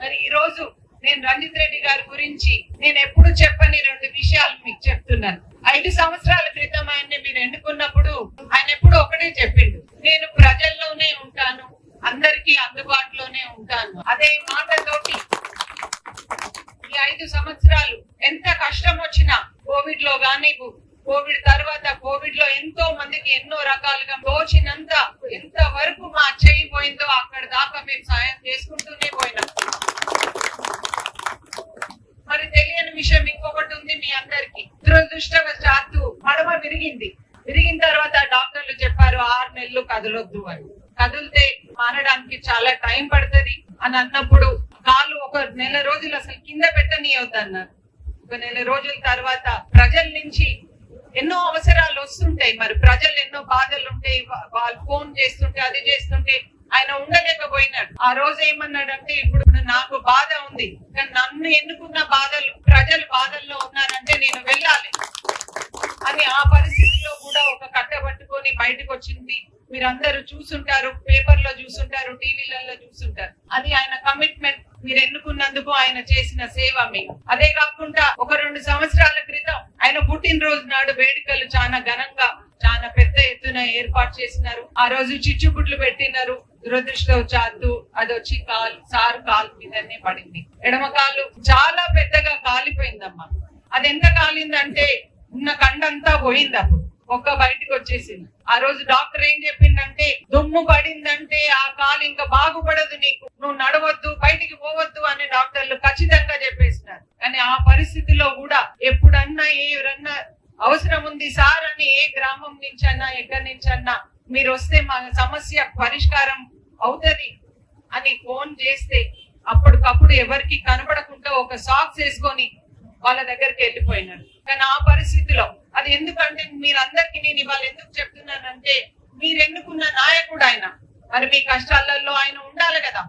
మరి ఈ రోజు నేను రంజిత్ రెడ్డి గారి గురించి నేను ఎప్పుడు చెప్పని రెండు విషయాలు మీకు చెప్తున్నాను. ఐదు సంవత్సరాల క్రితం ఆయన్ని మీరు ఎన్నుకున్నప్పుడు ఆయన ఎప్పుడు ఒకటే చెప్పిండు. నేను ప్రజల్లోనే ఉంటాను అందరికీ అందుబాటులోనే ఉంటాను. అదే మాటతోటి ఈ ఐదు సంవత్సరాలు ఎంత కష్టం వచ్చినా కోవిడ్లో గానీ కోవిడ్ తర్వాత కోవిడ్లో ఎంతో మందికి ఎన్నో రకాలుగా తోచినంత ఎంత వరకు మా చేయి పోయిందో అక్కడ దాకా మేము సాయం చేసుకుంటూనే పోయినాం మరి తెలియని విషయం ఇంకొకటి మీ అందరికి. దురదృష్టవశాత్తు మడమ విరిగింది. విరిగిన తర్వాత డాక్టర్లు చెప్పారు ఆరు నెలలు కదలొద్దు అని. కదిలితే మారడానికి చాలా టైం పడుతుంది అని అన్నప్పుడు కాలు ఒక నెల రోజులు అసలు కింద పెట్టనీయొద్దు అన్నారు ఒక నెల రోజుల తర్వాత ప్రజల నుంచి ఎన్నో అవసరాలు వస్తుంటాయి. మరి ప్రజలు ఎన్నో బాధలు ఉంటాయి వాళ్ళు ఫోన్ చేస్తుంటే అది చేస్తుంటే ఆయన ఉండలేకపోయినాడు. ఆ రోజు ఏమన్నాడంటే ఇప్పుడు నాకు బాధ ఉంది. కానీ నన్ను ఎన్నుకున్న బాధలు? ప్రజలు బాధల్లో ఉన్నారంటే నేను వెళ్ళాలి. అని ఆ పరిస్థితిలో కూడా ఒక కట్ట పట్టుకొని బయటకు వచ్చింది. మీరందరూ చూసుంటారు పేపర్లో చూసుంటారు టీవీలలో చూసుంటారు. అది ఆయన కమిట్మెంట్. మీరు ఎన్నుకున్నందుకు ఆయన చేసిన సేవ మీకు అదే కాకుండా ఒక రెండు సంవత్సరాల క్రితం ఆయన పుట్టినరోజు నాడు వేడుకలు చాలా ఘనంగా చాలా పెద్ద ఎత్తున ఏర్పాటు చేసినారు. ఆ రోజు చిచ్చుబుట్లు పెట్టినారు. దురదృష్టవశాత్తు అది వచ్చి కాలు సార్ కాలు మీదనే పడింది. ఎడమ కాలు చాలా పెద్దగా కాలిపోయిందమ్మా. అది ఎంత కాలిందంటే ఉన్న కండంతా పోయింది అప్పుడు. ఒక్క బయటికి వచ్చేసింది. ఆ రోజు డాక్టర్ ఏం చెప్పిందంటే దుమ్ము పడిందంటే ఆ కాలు ఇంకా బాగుపడదు నీకు. నువ్వు నడవద్దు బయటికి పోవద్దు అని డాక్టర్లు ఖచ్చితంగా చెప్పేసినారు. కానీ ఆ పరిస్థితిలో కూడా ఎప్పుడన్నా ఎవరన్నా అవసరం ఉంది సార్ అని ఏ గ్రామం నుంచి అన్నా ఎక్కడి నుంచి అన్నా మీరు వస్తే మా సమస్య పరిష్కారం అవుతుంది అని ఫోన్ చేస్తే అప్పటికప్పుడు ఎవరికి కనపడకుండా ఒక సాక్స్ వేసుకొని వాళ్ళ దగ్గరికి వెళ్ళిపోయినాడు. కానీ ఆ పరిస్థితిలో అది ఎందుకంటే మీరందరికీ నేను ఇవాళ ఎందుకు చెప్తున్నానంటే మీరు ఎన్నుకున్న నాయకుడు ఆయన. మరి మీ కష్టాలలో ఆయన ఉండాలి కదా.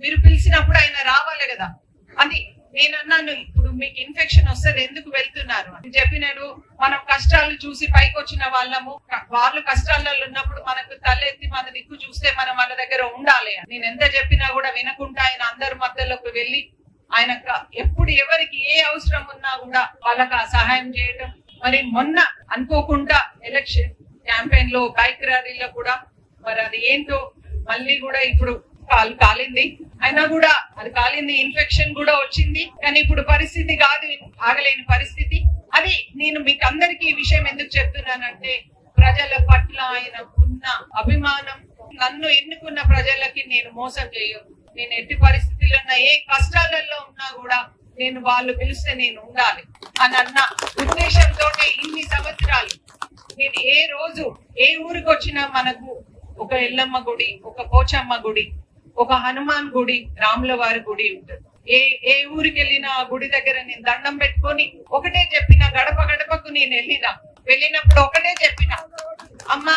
మీరు పిలిచినప్పుడు ఆయన రావాలి కదా. అది నేను అన్నాను ఇప్పుడు మీకు ఇన్ఫెక్షన్ వస్తుంది ఎందుకు వెళ్తున్నారు? అని చెప్పినాడు. మనం కష్టాలు చూసి పైకి వచ్చిన వాళ్ళము వాళ్ళు కష్టాలలో ఉన్నప్పుడు మనకు తలెత్తి మన దిక్కు చూస్తే మనం వాళ్ళ దగ్గర ఉండాలి అని. నేను ఎంత చెప్పినా కూడా వినకుండా ఆయన అందరి మధ్యలోకి వెళ్ళి ఆయన ఎప్పుడు ఎవరికి ఏ అవసరం ఉన్నా కూడా వాళ్ళకి ఆ సహాయం చేయటం. మరి మొన్న అనుకోకుండా ఎలక్షన్ క్యాంపెయిన్లో బైక్ ర్యాలీలో కూడా మరి అది ఏంటో మళ్ళీ కూడా ఇప్పుడు కాలు కాలింది. అయినా కూడా అది కాలింది ఇన్ఫెక్షన్ కూడా వచ్చింది. కానీ ఇప్పుడు పరిస్థితి కాదు ఆగలేని పరిస్థితి. అది నేను మీకు అందరికీ ఈ విషయం ఎందుకు చెప్తున్నానంటే ప్రజల పట్ల ఆయనకున్న అభిమానం. నన్ను ఎన్నుకున్న ప్రజలకి నేను మోసం చేయను. నేను ఎట్టి పరిస్థితుల్లో ఉన్నా ఏ కష్టాలలో ఉన్నా కూడా నేను వాళ్ళు పిలిస్తే నేను ఉండాలి అని అన్న ఉద్దేశంతో ఇన్ని సంవత్సరాలు నేను ఏ రోజు ఏ ఊరికి వచ్చినా మనకు ఒక ఎల్లమ్మ గుడి ఒక పోచమ్మ గుడి ఒక హనుమాన్ గుడి రాముల వారి గుడి ఉంటుంది. ఏ ఏ ఊరికి వెళ్ళినా ఆ గుడి దగ్గర నేను దండం పెట్టుకొని ఒకటే చెప్పిన గడప గడపకు నేను వెళ్ళిన. వెళ్ళినప్పుడు ఒకటే చెప్పిన అమ్మా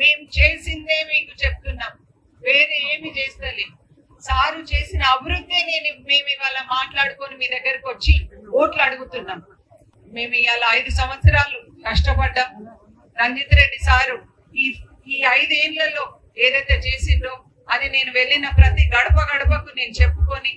మేము చేసిందే మీకు చెప్తున్నాం. వేరే ఏమి చేస్తలేదు సారు చేసిన అభివృద్ధి నేను మేము ఇవాళ మాట్లాడుకొని మీ దగ్గరకు వచ్చి ఓట్లు అడుగుతున్నాం. మేము ఇవాళ ఐదు సంవత్సరాలు కష్టపడ్డాం. రంజిత్ రెడ్డి సారు ఈ ఈ ఐదేళ్ళలో ఏదైతే చేసిండో అది నేను వెళ్ళిన ప్రతి గడప గడపకు నేను చెప్పుకొని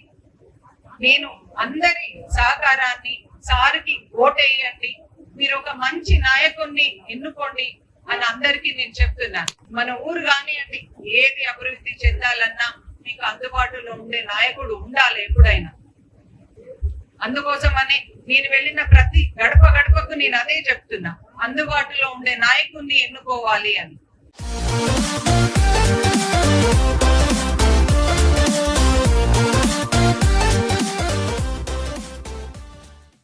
నేను అందరి సహకారాన్ని సార్కి ఓటేయండి మీరు ఒక మంచి నాయకుడిని ఎన్నుకోండి అని అందరికీ నేను చెప్తున్నాను. మన ఊరు కానివ్వండి ఏది అభివృద్ధి చెందాలన్నా మీకు అందుబాటులో ఉండే నాయకుడు ఉండాలి ఎప్పుడైనా. అందుకోసమని నేను వెళ్ళిన ప్రతి గడప గడపకు నేను అదే చెప్తున్నా. అందుబాటులో ఉండే నాయకుడిని ఎన్నుకోవాలి అని.